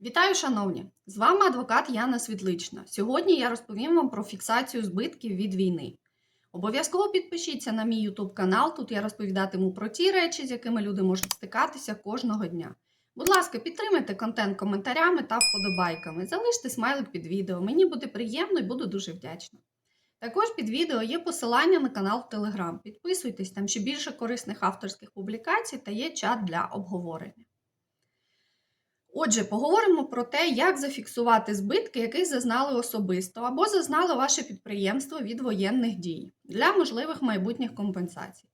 Вітаю, шановні! З вами адвокат Яна Світлична. Сьогодні я розповім вам про фіксацію збитків від війни. Обов'язково підпишіться на мій YouTube канал. Тут я розповідатиму про ті речі, з якими люди можуть стикатися кожного дня. Будь ласка, підтримайте контент коментарями та вподобайками. Залиште смайлик під відео. Мені буде приємно і буду дуже вдячна. Також під відео є посилання на канал в Telegram. Підписуйтесь, там ще більше корисних авторських публікацій та є чат для обговорення. Отже, поговоримо про те, як зафіксувати збитки, яких зазнали особисто або зазнало ваше підприємство від воєнних дій для можливих майбутніх компенсацій.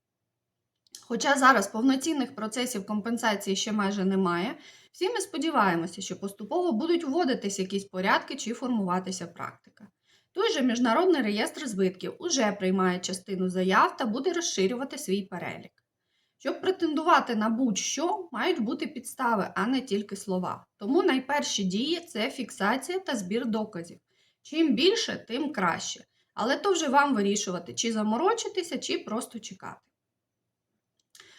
Хоча зараз повноцінних процесів компенсації ще майже немає, всі ми сподіваємося, що поступово будуть вводитись якісь порядки чи формуватися практика. Той же Міжнародний реєстр збитків уже приймає частину заяв та буде розширювати свій перелік. Щоб претендувати на будь-що, мають бути підстави, а не тільки слова. Тому найперші дії це фіксація та збір доказів. Чим більше, тим краще. Але то вже вам вирішувати, чи заморочитися, чи просто чекати.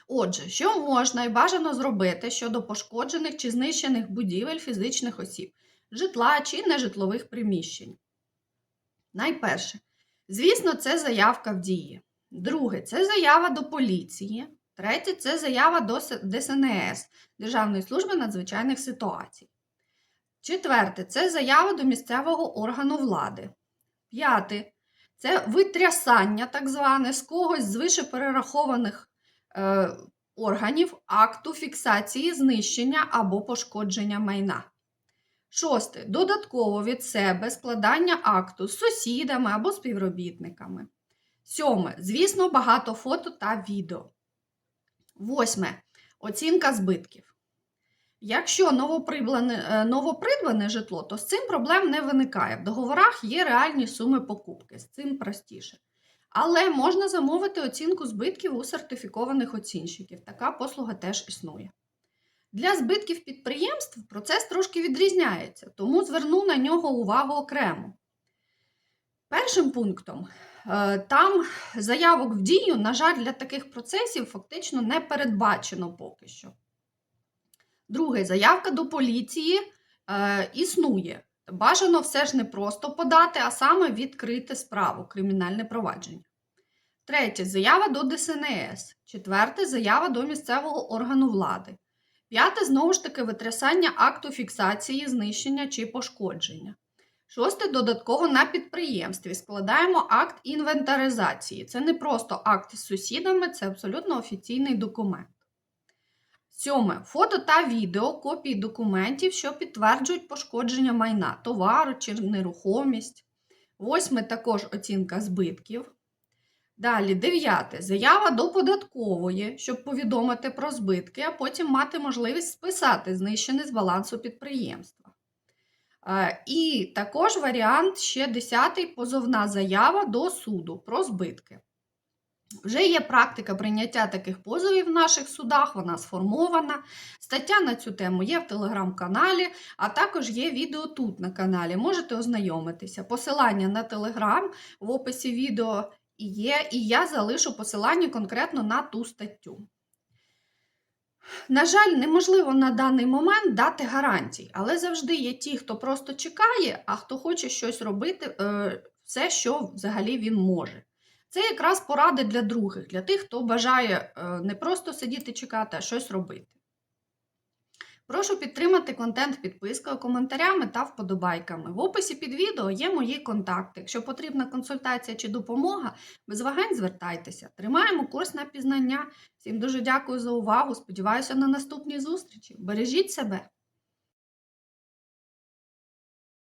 Отже, що можна і бажано зробити щодо пошкоджених чи знищених будівель фізичних осіб, житла чи нежитлових приміщень? Найперше, звісно, це заявка в дії. Друге, це заява до поліції. Третє це заява до ДСНС Державної служби надзвичайних ситуацій. Четверте це заява до місцевого органу влади. П'яте це витрясання, так зване, з когось з вишеперерахованих е, органів акту фіксації знищення або пошкодження майна. Шосте. Додатково від себе складання акту з сусідами або співробітниками. Сьоме. Звісно, багато фото та відео. Восьме. Оцінка збитків. Якщо новопридбане, е, новопридбане житло, то з цим проблем не виникає. В договорах є реальні суми покупки, з цим простіше. Але можна замовити оцінку збитків у сертифікованих оцінщиків. Така послуга теж існує. Для збитків підприємств процес трошки відрізняється, тому зверну на нього увагу окремо. Першим пунктом Там заявок в дію, на жаль, для таких процесів фактично не передбачено поки що. Друге, заявка до поліції е, існує. Бажано все ж не просто подати, а саме відкрити справу, кримінальне провадження. Третє заява до ДСНС. Четверте заява до місцевого органу влади. П'яте, знову ж таки, витрясання акту фіксації, знищення чи пошкодження. Шосте додатково на підприємстві складаємо акт інвентаризації. Це не просто акт з сусідами, це абсолютно офіційний документ. Сьоме фото та відео копії документів, що підтверджують пошкодження майна, товару чи нерухомість. Восьме також оцінка збитків. Далі, дев'яте заява до податкової, щоб повідомити про збитки, а потім мати можливість списати знищене з балансу підприємства. Е, і також варіант ще 10-й позовна заява до суду про збитки. Вже є практика прийняття таких позовів в наших судах, вона сформована. Стаття на цю тему є в телеграм-каналі, а також є відео тут на каналі. Можете ознайомитися. Посилання на телеграм в описі відео є, і я залишу посилання конкретно на ту статтю. На жаль, неможливо на даний момент дати гарантій, але завжди є ті, хто просто чекає, а хто хоче щось робити, е, все, що взагалі він може. Це якраз поради для других, для тих, хто бажає е, не просто сидіти чекати, а щось робити. Прошу підтримати контент підпискою, коментарями та вподобайками. В описі під відео є мої контакти. Якщо потрібна консультація чи допомога, без вагань звертайтеся. Тримаємо курс на пізнання. Всім дуже дякую за увагу. Сподіваюся на наступні зустрічі. Бережіть себе!